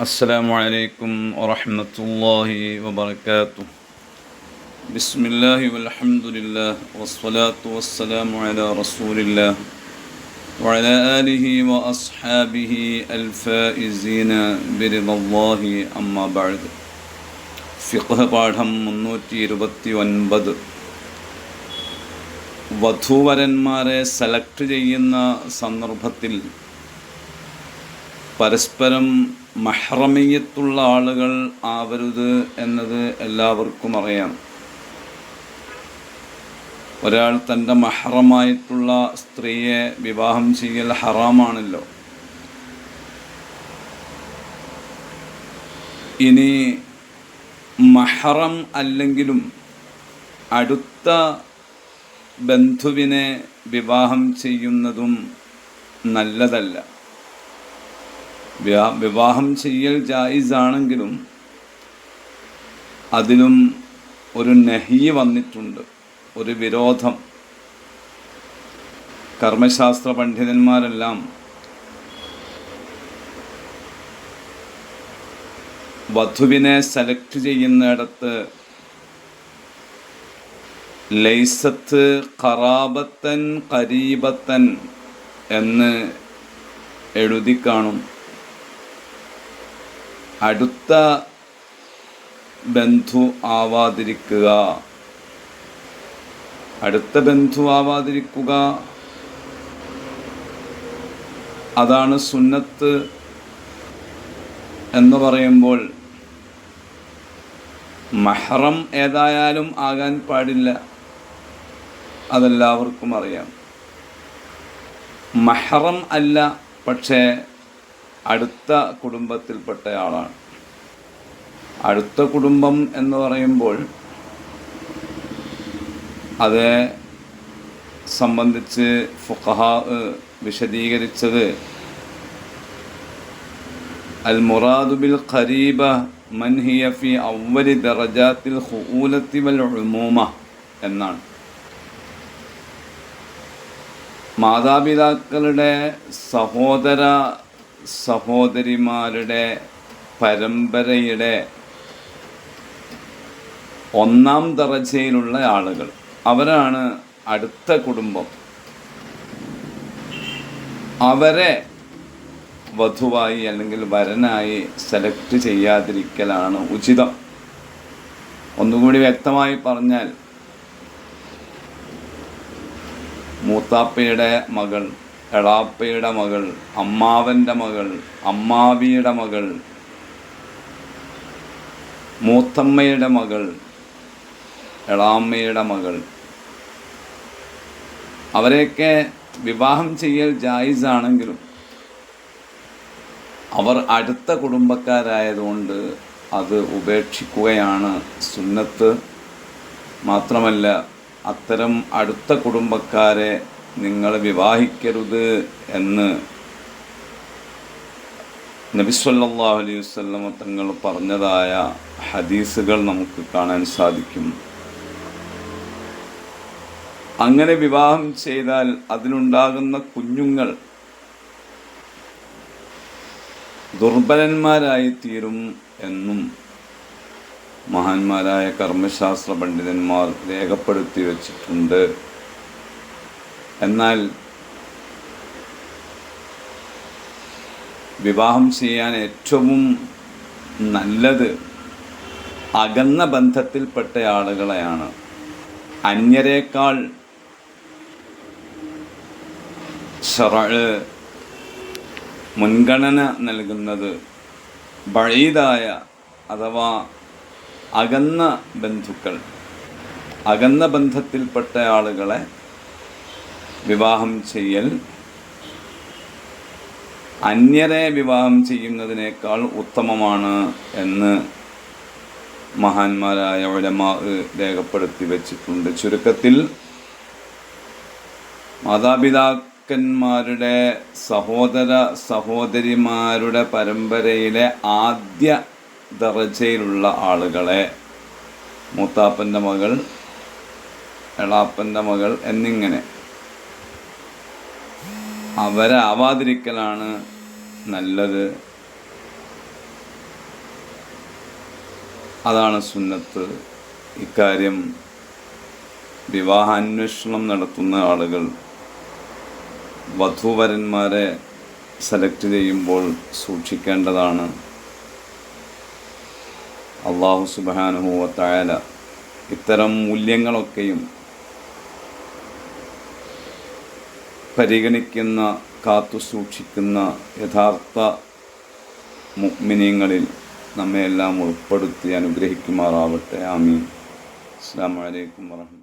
السلام عليكم ورحمة الله وبركاته بسم الله والحمد لله والصلاة والسلام على رسول الله وعلى آله وأصحابه الفائزين برضا الله أما بعد ഫിഖ് പാഠം മുന്നൂറ്റി ഇരുപത്തി ഒൻപത് വധൂവരന്മാരെ സെലക്ട് ചെയ്യുന്ന സന്ദർഭത്തിൽ പരസ്പരം മഹ്റമീയത്തുള്ള ആളുകൾ ആവരുത് എന്നത് എല്ലാവർക്കും അറിയാം. ഒരാൾ തന്റെ മഹ്റമായിട്ടുള്ള സ്ത്രീയെ വിവാഹം ചെയ്യൽ ഹറാമാണല്ലോ. ഇനി മഹറം അല്ലെങ്കിലും അടുത്ത ബന്ധുവിനെ വിവാഹം ചെയ്യുന്നതും നല്ലതല്ല. വിവാഹം ചെയ്യൽ ജായിസാണെങ്കിലും അതിലും ഒരു നഹി വന്നിട്ടുണ്ട് ഒരു വിരോധം. കർമ്മശാസ്ത്ര പണ്ഡിതന്മാരെല്ലാം വധുവിനെ സെലക്ട് ചെയ്യുന്നിടത്ത് ലൈസത്ത് ഖറാബത്തൻ കരീബത്തൻ എന്ന് എഴുതി കാണും. അടുത്ത ബന്ധു ആവാതിരിക്കുക. അടുത്ത ബന്ധു ആവാതിരിക്കുക. അതാണ് സുന്നത്ത് എന്ന് പറയുമ്പോൾ മഹറം ഏതായാലും ആകാൻ പാടില്ല. അതെല്ലാവർക്കും അറിയാം. മഹറം അല്ല പക്ഷേ അടുത്ത കുടുംബത്തിൽപ്പെട്ട ആളാണ്. അടുത്ത കുടുംബം എന്ന് പറയുമ്പോൾ അത് സംബന്ധിച്ച് ഫുഖഹ വിശദീകരിച്ചത് അൽ മുറാദു ബിൽ ഖരീബ മൻ ഹിയ ഫി അവലി ദറജാത്തിൽ ഹൂലത്തി വൽ ഉമൂമ എന്നാണ്. മാതാപിതാക്കളുടെ സഹോദര സഹോദരിമാരുടെ പരമ്പരയുടെ ഒന്നാം ദറജയിലുള്ള ആളുകൾ. അവരാണ് അടുത്ത കുടുംബം. അവരെ വധുവായി അല്ലെങ്കിൽ വരനായി സെലക്ട് ചെയ്യാതിരിക്കലാണ് ഉചിതം. ഒന്നുകൂടി വ്യക്തമായി പറഞ്ഞാൽ മൂത്താപ്പയുടെ മകൾ എളാപ്പയുടെ മകൾ അമ്മാവന്റെ മകൾ അമ്മാവിയുടെ മകൾ മൂത്തമ്മയുടെ മകൾ എളാമ്മയുടെ മകൾ. അവരെയൊക്കെ വിവാഹം ചെയ്യൽ ജായിസാണെങ്കിലും അവർ അടുത്ത കുടുംബക്കാരായതുകൊണ്ട് അത് ഉപേക്ഷിക്കുകയാണ് സുന്നത്ത്. മാത്രമല്ല അത്തരം അടുത്ത കുടുംബക്കാരെ നിങ്ങൾ വിവാഹിക്കരുത് എന്ന് നബിസ്വല്ലാഹു അലൈഹി വസല്ലമ തങ്ങൾ പറഞ്ഞതായ ഹദീസുകൾ നമുക്ക് കാണാൻ സാധിക്കും. അങ്ങനെ വിവാഹം ചെയ്താൽ അതിനുണ്ടാകുന്ന കുഞ്ഞുങ്ങൾ ദുർബലന്മാരായി തീരും എന്നും മഹാന്മാരായ കർമ്മശാസ്ത്ര പണ്ഡിതന്മാർ രേഖപ്പെടുത്തി വച്ചിട്ടുണ്ട്. എന്നാൽ വിവാഹം ചെയ്യാൻ ഏറ്റവും നല്ലത് അകന്ന ബന്ധത്തിൽപ്പെട്ട ആളുകളെയാണ്. അന്യരേക്കാൾ മുൻഗണന നൽകുന്നത് ബഴീതായ അഥവാ അകന്ന ബന്ധുക്കൾ അകന്ന ബന്ധത്തിൽപ്പെട്ട ആളുകളെ വിവാഹം ചെയ്യൽ. അന്യരെ വിവാഹം ചെയ്യുന്നതിനേക്കാൾ ഉത്തമമാണ് എന്ന് മഹാന്മാരായ ഉലമാ രേഖപ്പെടുത്തി വച്ചിട്ടുണ്ട്. ചുരുക്കത്തിൽ മാതാപിതാക്കന്മാരുടെ സഹോദര സഹോദരിമാരുടെ പരമ്പരയിലെ ആദ്യ ദർജയിലുള്ള ആളുകളെ മൂത്താപ്പന്റെ മകൾ എളാപ്പന്റെ മകൾ എന്നിങ്ങനെ അവരാവാതിരിക്കലാണ് നല്ലത്. അതാണ് സുന്നത്ത്. ഇക്കാര്യം വിവാഹാന്വേഷണം നടത്തുന്ന ആളുകൾ വധുവരന്മാരെ സെലക്ട് ചെയ്യുമ്പോൾ സൂക്ഷിക്കേണ്ടതാണ്. അള്ളാഹു സുബാനുഭവത്തായാല ഇത്തരം മൂല്യങ്ങളൊക്കെയും പരിഗണിക്കുന്ന കാത്തു സൂക്ഷിക്കുന്ന യഥാർത്ഥ മുഗ്മിനീങ്ങളിൽ നമ്മെ എല്ലാം ഉൾപ്പെടുത്തി അനുഗ്രഹിക്കുമാറാവട്ടെ. ആമീൻ. അസ്സാം വലൈക്കും വാഹമ